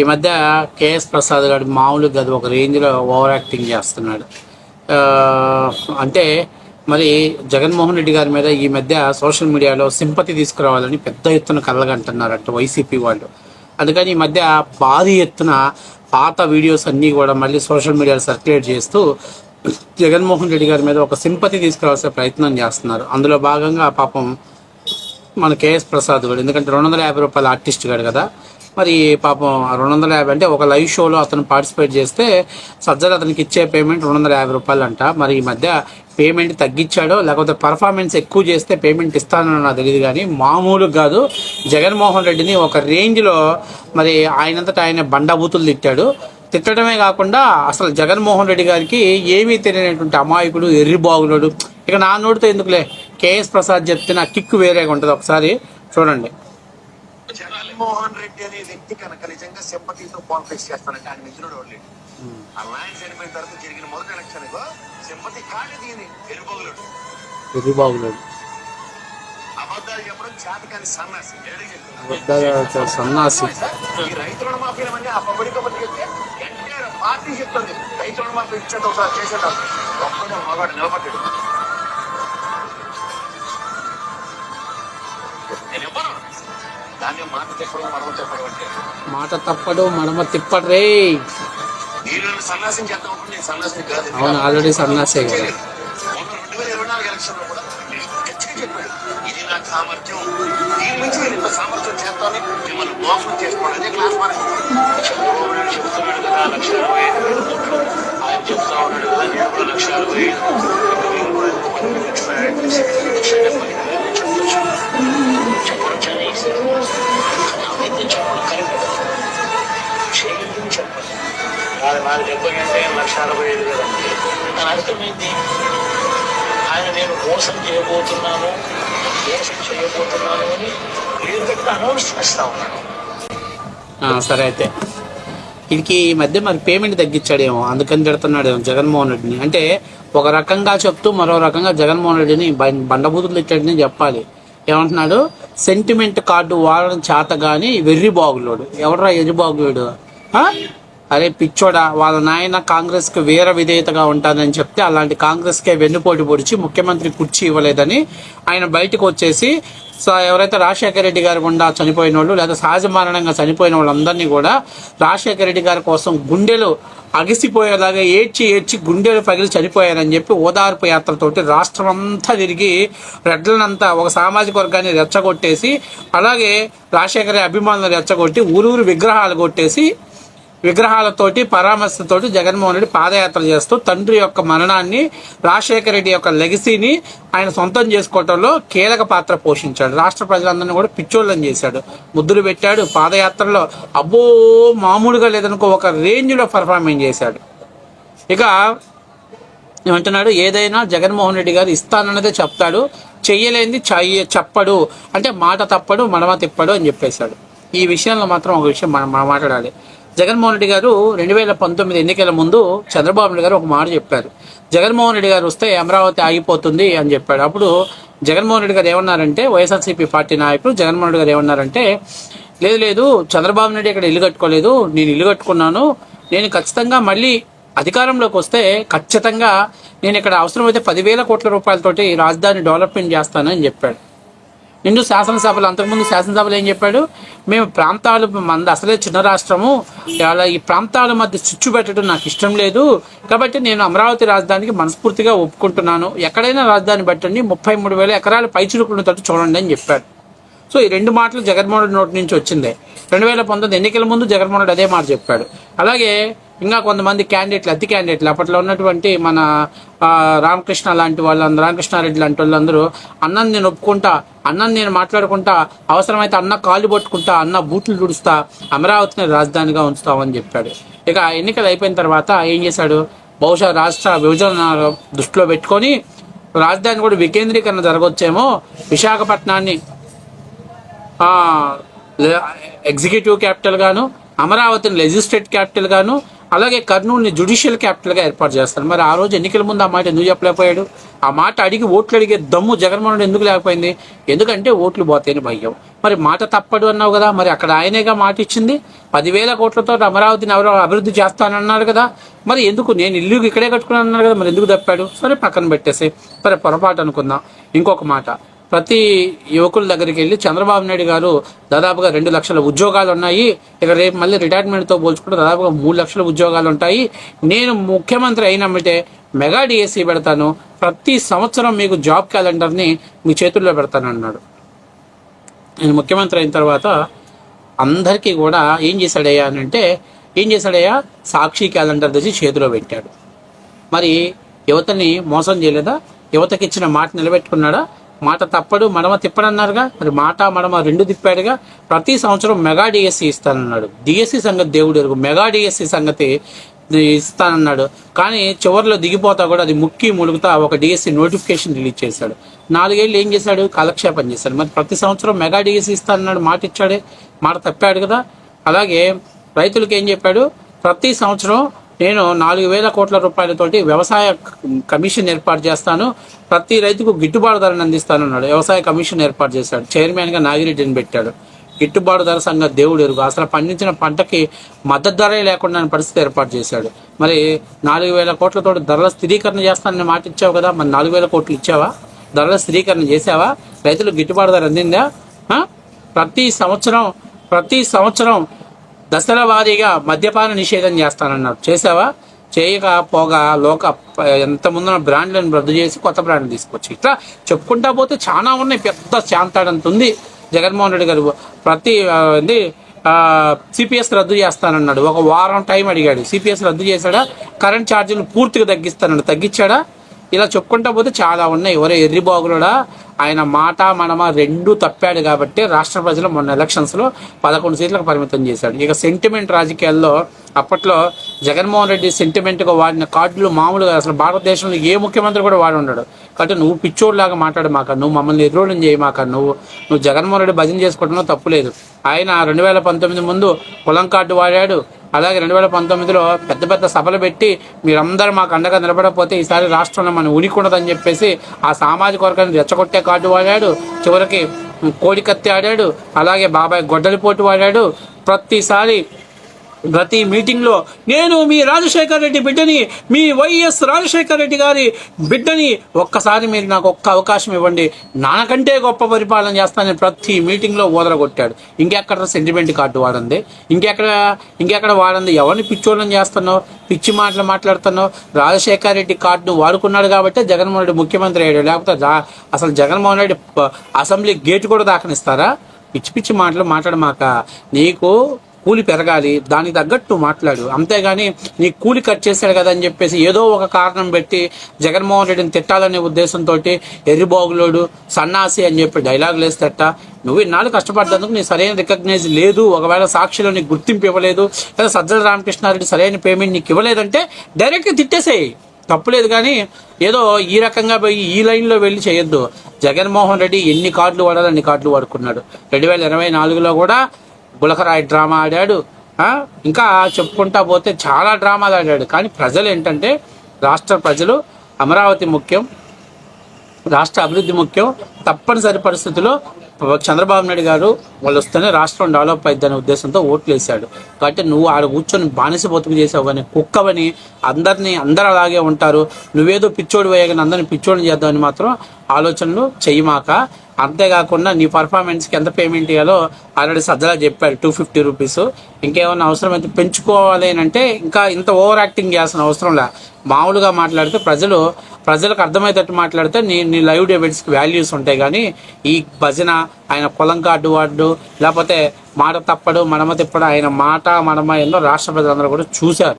ఈ మధ్య కేఎస్ ప్రసాద్ గారు మామూలుగా గది ఒక రేంజ్లో ఓవర్ యాక్టింగ్ చేస్తున్నాడు. అంటే మరి జగన్మోహన్ రెడ్డి గారి మీద ఈ మధ్య సోషల్ మీడియాలో సింపతి తీసుకురావాలని పెద్ద ఎత్తున కలగంటున్నారట వైసీపీ వాళ్ళు. అందుకని ఈ మధ్య భారీ ఎత్తున పాత వీడియోస్ అన్నీ కూడా మళ్ళీ సోషల్ మీడియాలో సర్క్యులేట్ చేస్తూ జగన్మోహన్ రెడ్డి గారి మీద ఒక సింపతి తీసుకురావాల్సిన ప్రయత్నం చేస్తున్నారు. అందులో భాగంగా పాపం మన కేఎస్ ప్రసాద్ గారు ఎందుకంటే రెండు వందల యాభై రూపాయల ఆర్టిస్ట్ గాడు కదా మరి పాపం రెండు వందల యాభై అంటే ఒక లైవ్ షోలో అతను పార్టిసిపేట్ చేస్తే సజ్జలు అతనికి ఇచ్చే పేమెంట్ రెండు వందల యాభై రూపాయలు అంట మరి ఈ మధ్య పేమెంట్ తగ్గించాడో లేకపోతే పర్ఫార్మెన్స్ ఎక్కువ చేస్తే పేమెంట్ ఇస్తానో నాకు తెలియదు కానీ మామూలు కాదు. జగన్మోహన్ రెడ్డిని ఒక రేంజ్లో మరి ఆయనంతటా ఆయన బండబూతులు తిట్టాడు. తిట్టడమే కాకుండా అసలు జగన్మోహన్ రెడ్డి గారికి ఏమీ తెలియనటువంటి అమాయకుడు ఎర్రి ఎర్రిబాగులోడు. ఇక నా నోటితో ఎందుకులే? కేఎస్ ప్రసాద్ చెప్తే నా కిక్ వేరేగా ఉంటుంది ఒకసారి. చూడండి. జగన్మోహన్ రెడ్డి అనే వ్యక్తి కనుక నిజంగా సింపతితో పాలిటిక్స్ చేస్తానంటే ఆయన మిత్రుడు ఆ నాయన చనిపోయిన తర్వాత జరిగిన మొదటి ఎలక్షన్ సింపతి కాదు దీని ఎరుబోగులుడు. ఎర్రిబాగులోడు అబద్ధాలు చెప్పడం చేతకాని సన్నాసి. అబద్ధాలు సన్నాసి. ఈ రైతు రుణమాఫీలమని ఆ చెప్తే ఎన్టీఆర్ పార్టీ చెప్తుంది. రైతు రుణమాఫీ ఇచ్చేది ఒకసారి ఒక్కడే మగాడు నిలబడ్డాడు. నేను ఇవ్వను. దాన్ని మాట తప్పడు మడమ తిప్పడు రే అవును ఆల్రెడీ సన్నాసే కదా సామర్థ్యం దీని నుంచి నేను ఇంత సామర్థ్యం చేస్తాను మిమ్మల్ని మోసం చేసుకోండి అదే క్లాస్ మనకి చంద్రబాబు నాయుడు చెప్తున్నాడు కదా లక్ష ఇరవై ఐదు వేల కోట్లు ఆయన చెప్తా ఉన్నాడు కదా నేను కూడా లక్ష అరవై ఐదు మీరు కూడా ఎంతమంది లక్ష లక్ష డెబ్బై ఐదు కరెక్ట్ చేయగలిగింది చెప్పండి నాది నాది డెబ్బై అంటే లక్ష అరవై ఐదు వేలు అంటే దాని అర్థమైంది? ఆయన నేను మోసం చేయబోతున్నాను మోసం చేయబోతున్నాను అని క్లియర్ కట్గా అనౌన్స్ చేస్తా ఉన్నాను. సరే అయితే. వీడికి ఈ మధ్య మరి పేమెంట్ తగ్గించాడేమో అందుకని తిడుతున్నాడు జగన్మోహన్ రెడ్డిని. అంటే ఒక రకంగా చెప్తూ మరో రకంగా జగన్మోహన్ రెడ్డిని బండబూతులు ఇచ్చాడని చెప్పాలి. ఏమంటున్నాడు? సెంటిమెంట్ కార్డు వాడడం చేత గాని వెర్రి బాగులోడు. ఎవడరా ఎర్రి బాగులోడు? అరే పిచ్చోడా వాళ్ళ నాయన కాంగ్రెస్కి వీర విధేయతగా ఉంటానని చెప్తే అలాంటి కాంగ్రెస్ కే వెన్నుపోటు పొడిచి ముఖ్యమంత్రి కుర్చీ ఇవ్వలేదని ఆయన బయటకు వచ్చేసి ఎవరైతే రాజశేఖర రెడ్డి గారి గుండా చనిపోయిన వాళ్ళు లేదా సహజ మరణంగా చనిపోయిన వాళ్ళందరినీ కూడా రాజశేఖర రెడ్డి గారి కోసం గుండెలు అగిసిపోయేలాగా ఏడ్చి ఏడ్చి గుండెలు పగిలి చనిపోయారని చెప్పి ఓదార్పు యాత్రతోటి రాష్ట్రం అంతా తిరిగి రెడ్లనంతా ఒక సామాజిక వర్గాన్ని రెచ్చగొట్టేసి అలాగే రాజశేఖర అభిమానులు రెచ్చగొట్టి ఊరూరు విగ్రహాలు కొట్టేసి విగ్రహాలతోటి పరామర్శతోటి జగన్మోహన్ రెడ్డి పాదయాత్ర చేస్తూ తండ్రి యొక్క మరణాన్ని రాజశేఖర రెడ్డి యొక్క లెగసీని ఆయన సొంతం చేసుకోవటంలో కీలక పాత్ర పోషించాడు. రాష్ట్ర ప్రజలందరినీ కూడా పిచ్చోళ్ళని చేశాడు. ముద్దులు పెట్టాడు. పాదయాత్రలో అబ్బో మామూలుగా లేదనుకో ఒక రేంజ్లో పర్ఫార్మెన్స్ చేశాడు. ఇక ఏమంటున్నాడు? ఏదైనా జగన్మోహన్ రెడ్డి గారు ఇస్తానన్నదే చెప్తాడు. చెయ్యలేంది చెయ్య చెప్పడు. అంటే మాట తప్పడు మడమ తిప్పడు అని చెప్పేశాడు. ఈ విషయంలో మాత్రం ఒక విషయం మనం మనం మాట్లాడాలి. జగన్మోహన్ రెడ్డి గారు రెండు వేల పంతొమ్మిది ఎన్నికల ముందు చంద్రబాబు నాయుడు గారు ఒక మాట చెప్పారు. జగన్మోహన్ రెడ్డి గారు వస్తే అమరావతి ఆగిపోతుంది అని చెప్పాడు. అప్పుడు జగన్మోహన్ రెడ్డి గారు ఏమన్నారంటే వైఎస్ఆర్సీపీ పార్టీ నాయకులు జగన్మోహన్ రెడ్డి గారు ఏమన్నారంటే లేదు లేదు చంద్రబాబు నాయుడు ఇక్కడ ఇల్లు కట్టుకోలేదు నేను ఇల్లు కట్టుకున్నాను నేను ఖచ్చితంగా మళ్ళీ అధికారంలోకి వస్తే ఖచ్చితంగా నేను ఇక్కడ అవసరమైతే పదివేల కోట్ల రూపాయలతోటి రాజధాని డెవలప్మెంట్ చేస్తానని చెప్పాడు. నిండు శాసనసభలు అంతకుముందు శాసనసభలు ఏం చెప్పాడు? మేము ప్రాంతాలు మంది అసలే చిన్న రాష్ట్రము. ఇలా ఈ ప్రాంతాల మధ్య చిచ్చు పెట్టడం నాకు ఇష్టం లేదు. కాబట్టి నేను అమరావతి రాజధానికి మనస్ఫూర్తిగా ఒప్పుకుంటున్నాను. ఎక్కడైనా రాజధాని పెట్టండి ముప్పై మూడు వేల ఎకరాలు పైచులుకున్నట్టు చూడండి అని చెప్పాడు. సో ఈ రెండు మాటలు జగన్మోహన్ నోటి నుంచి వచ్చిందే. రెండు వేల పంతొమ్మిది ఎన్నికల ముందు జగన్మోహన్ అదే మాట చెప్పాడు. అలాగే ఇంకా కొంతమంది క్యాండిడేట్లు అతి క్యాండిడేట్లు అప్పట్లో ఉన్నటువంటి మన రామకృష్ణ లాంటి వాళ్ళందరూ రామకృష్ణారెడ్డి లాంటి వాళ్ళందరూ అన్నం నేను ఒప్పుకుంటా అన్నం నేను మాట్లాడుకుంటా అవసరమైతే అన్న కాళ్ళు పట్టుకుంటా అన్న బూట్లు తుడుస్తా అమరావతిని రాజధానిగా ఉంచుతామని చెప్పాడు. ఇక ఆ ఎన్నికలు అయిపోయిన తర్వాత ఏం చేశాడు? బహుశా రాష్ట్ర విభజన దృష్టిలో పెట్టుకొని రాజధాని కూడా వికేంద్రీకరణ జరగవచ్చేమో విశాఖపట్నాన్ని ఎగ్జిక్యూటివ్ క్యాపిటల్ గాను అమరావతిని లెజిస్ట్రేట్ క్యాపిటల్ గాను అలాగే కర్నూలుని జుడిషియల్ క్యాపిటల్గా ఏర్పాటు చేస్తారు. మరి ఆ రోజు ఎన్నికల ముందు ఆ మాట ఎందుకు చెప్పలేకపోయాడు? ఆ మాట అడిగి ఓట్లు అడిగే దమ్ము జగన్మోహన్ రెడ్డి ఎందుకు లేకపోయింది? ఎందుకంటే ఓట్లు పోతాయని భయం. మరి మాట తప్పడు అన్నావు కదా మరి అక్కడ ఆయనేగా మాట ఇచ్చింది? పదివేల కోట్లతో అమరావతిని ఎవరో అభివృద్ధి చేస్తానన్నారు కదా మరి ఎందుకు? నేను ఇల్లు ఇక్కడే కట్టుకున్నాను అన్నారు కదా మరి ఎందుకు తప్పాడు? సరే పక్కన పెట్టేసి సరే పొరపాటు అనుకుందాం. ఇంకొక మాట. ప్రతి యువకుల దగ్గరికి వెళ్ళి చంద్రబాబు నాయుడు గారు దాదాపుగా రెండు లక్షల ఉద్యోగాలు ఉన్నాయి ఇక రేపు మళ్ళీ రిటైర్మెంట్తో పోల్చుకుంటే దాదాపుగా మూడు లక్షల ఉద్యోగాలు ఉంటాయి నేను ముఖ్యమంత్రి అయినమ్మితే మెగా డిఎస్సీ పెడతాను. ప్రతి సంవత్సరం మీకు జాబ్ క్యాలెండర్ని మీ చేతుల్లో పెడతాను అన్నాడు నేను ముఖ్యమంత్రి అయిన తర్వాత అందరికీ కూడా ఏం చేశాడయ్యా అని అంటే ఏం చేశాడయ్యా? సాక్షి క్యాలెండర్ తెచ్చి చేతిలో పెట్టాడు. మరి యువతని మోసం చేయలేదా? యువతకి ఇచ్చిన మాట నిలబెట్టుకున్నాడా? మాట తప్పడు మడమ తిప్పడన్నారుగా? మరి మాట మడమ రెండు తిప్పాడుగా? ప్రతి సంవత్సరం మెగా డిఎస్సి ఇస్తానన్నాడు. డిఎస్సి సంగతి దేవుడు ఎరుగు. మెగా డిఎస్సి సంగతి ఇస్తానన్నాడు. కానీ చివరిలో దిగిపోతా కూడా అది ముక్కి ములుగుతా ఒక డిఎస్సి నోటిఫికేషన్ రిలీజ్ చేశాడు. నాలుగేళ్ళు ఏం చేశాడు? కాలక్షేపం చేశాడు. మరి ప్రతి సంవత్సరం మెగా డిఎస్సి ఇస్తానన్నాడు. మాట ఇచ్చాడే. మాట తప్పాడు కదా. అలాగే రైతులకు ఏం చెప్పాడు? ప్రతి సంవత్సరం నేను నాలుగు వేల కోట్ల రూపాయలతోటి వ్యవసాయ కమిషన్ ఏర్పాటు చేస్తాను. ప్రతి రైతుకు గిట్టుబాటు ధరను అందిస్తాను అన్నాడు. వ్యవసాయ కమిషన్ ఏర్పాటు చేశాడు. చైర్మన్గా నాగిరెడ్డిని పెట్టాడు. గిట్టుబాటు ధర సంఘ దేవుడు ఎరుగు. అసలు పండించిన పంటకి మద్దతు ధరే లేకుండా పరిస్థితి ఏర్పాటు చేశాడు. మరి నాలుగు వేల కోట్లతో ధరల స్థిరీకరణ చేస్తానని మాట ఇచ్చావు కదా. మరి నాలుగు వేల కోట్లు ఇచ్చావా? ధరల స్థిరీకరణ చేసావా రైతులకు గిట్టుబాటు ధర అందిందా? ప్రతి సంవత్సరం ప్రతి సంవత్సరం దశల వారీగా మద్యపాన నిషేధం చేస్తానన్నారు. చేసావా చేయకపోగా లోక ఎంత ముందున బ్రాండ్లను రద్దు చేసి కొత్త బ్రాండ్లు తీసుకొచ్చి. ఇట్లా చెప్పుకుంటా పోతే చాలా ఉన్నాయి. పెద్ద శాంతాడంత ఉంది. జగన్మోహన్ రెడ్డి గారు ప్రతి ఆ, ఏంది సిపిఎస్ రద్దు చేస్తానన్నాడు. ఒక వారం టైం అడిగాడు. సిపిఎస్ రద్దు చేశాడా? కరెంట్ ఛార్జీలు పూర్తిగా తగ్గిస్తానన్నాడు. తగ్గించాడా? ఇలా చెప్పుకుంటా పోతే చాలా ఉన్నాయి. ఎవరో ఎర్రిబాగులుడా ఆయన మాట మనమ రెండు తప్పాడు కాబట్టి రాష్ట్ర ప్రజలు మొన్న ఎలక్షన్స్లో పదకొండు సీట్లకు పరిమితం చేశాడు. ఇక సెంటిమెంట్ రాజకీయాల్లో అప్పట్లో జగన్మోహన్ రెడ్డి సెంటిమెంట్గా వాడిన కార్డులు మామూలుగా అసలు భారతదేశంలో ఏ ముఖ్యమంత్రి కూడా వాడి ఉండడు. కాబట్టి నువ్వు పిచ్చోడ్లాగా మాట్లాడు మాక నువ్వు మమ్మల్ని ఎదురోడం చేయమాక నువ్వు నువ్వు జగన్మోహన్ రెడ్డి భజన చేసుకోవడంలో తప్పులేదు. ఆయన రెండు వేల పంతొమ్మిది ముందు పొలం కార్డు వాడాడు అలాగే రెండు వేల పంతొమ్మిదిలో పెద్ద పెద్ద సభలు పెట్టి మీరందరూ మాకు అండగా నిలబడకపోతే ఈసారి రాష్ట్రంలో మనం ఉనికుండదని చెప్పేసి ఆ సామాజిక వర్గాన్ని రెచ్చగొట్టే కార్డు వాడాడు. చివరికి కోడికత్తి ఆడాడు. అలాగే బాబాయ్ గొడ్డలిపోటు వాడాడు. ప్రతిసారి ప్రతి మీటింగ్లో నేను మీ రాజశేఖర్ రెడ్డి బిడ్డని మీ వైఎస్ రాజశేఖర్ రెడ్డి గారి బిడ్డని ఒక్కసారి మీరు నాకు ఒక్క అవకాశం ఇవ్వండి. నాకంటే గొప్ప పరిపాలన చేస్తానని ప్రతి మీటింగ్లో ఓదరగొట్టాడు ఇంకెక్కడ సెంటిమెంట్ కార్డు వాడంది? ఇంకెక్కడ ఇంకెక్కడ వాడంది? ఎవరిని పిచ్చోళ్ళని చేస్తున్నావు? పిచ్చి మాటలు మాట్లాడుతున్నావు? రాజశేఖర్ రెడ్డి కార్డును వాడుకున్నాడు కాబట్టి జగన్మోహన్ రెడ్డి ముఖ్యమంత్రి అయ్యాడు. లేకపోతే అసలు జగన్మోహన్ రెడ్డి అసెంబ్లీ గేట్ కూడా దాఖనిస్తారా పిచ్చి పిచ్చి మాటలు మాట్లాడమాక. నీకు కూలి పెరగాలి దానికి తగ్గట్టు మాట్లాడు. అంతేగాని నీ కూలి కట్ చేశాడు కదా అని చెప్పేసి ఏదో ఒక కారణం పెట్టి జగన్మోహన్ రెడ్డిని తిట్టాలనే ఉద్దేశంతో ఎర్రిబాగులోడు సన్నాసి అని చెప్పి డైలాగులు వేస్తేట నువ్వు ఇన్నాళ్ళు కష్టపడ్డందుకు నీ సరైన రికగ్నైజ్ లేదు. ఒకవేళ సాక్షిలో నీకు గుర్తింపు ఇవ్వలేదు లేదా సజ్జల రామకృష్ణారెడ్డి సరైన పేమెంట్ నీకు ఇవ్వలేదంటే డైరెక్ట్గా తిట్టేసేయి. తప్పులేదు కానీ ఏదో ఈ రకంగా పోయి ఈ లైన్లో వెళ్ళి చేయొద్దు. జగన్మోహన్ రెడ్డి ఎన్ని కార్డులు వాడాలో అన్ని కార్డులు వాడుకున్నాడు. రెండు వేల ఇరవై నాలుగులో కూడా బులకరాయి డ్రామా ఆడాడు. ఇంకా చెప్పుకుంటా పోతే చాలా డ్రామాలు ఆడాడు. కానీ ప్రజలు ఏంటంటే రాష్ట్ర ప్రజలు అమరావతి ముఖ్యం రాష్ట్ర అభివృద్ధి ముఖ్యం. తప్పనిసరి పరిస్థితుల్లో చంద్రబాబు నాయుడు గారు వాళ్ళు వస్తేనే రాష్ట్రం డెవలప్ అయిద్దనే ఉద్దేశంతో ఓట్లు వేశాడు కాబట్టి నువ్వు ఆడ కూర్చొని బానిస బతుకు చేసావు కానీ కుక్కవని అందరినీ అందరు అలాగే ఉంటారు. నువ్వేదో పిచ్చోడు వేయగానే అందరిని పిచ్చోడిని చేద్దామని మాత్రం ఆలోచనలు చెయ్యమాక అంతేకాకుండా నీ పర్ఫార్మెన్స్కి ఎంత పేమెంట్ ఇవ్వాలో ఆల్రెడీ సజ్జలా చెప్పాడు టూ ఫిఫ్టీ రూపీస్ ఇంకేమైనా అవసరం అయితే పెంచుకోవాలి అని అంటే ఇంకా ఇంత ఓవర్ యాక్టింగ్ చేయాల్సిన అవసరం లే. మామూలుగా మాట్లాడితే ప్రజలు ప్రజలకు అర్థమయ్యేటట్టు మాట్లాడితే నీ నీ లైవ్ డెబిట్స్కి వాల్యూస్ ఉంటాయి కానీ ఈ భజన ఆయన పొలం కార్డు వాడు లేకపోతే మాట తప్పడు మనమ తిప్పడు ఆయన మాట మనమ ఎన్నో రాష్ట్ర ప్రజలందరూ కూడా చూశారు.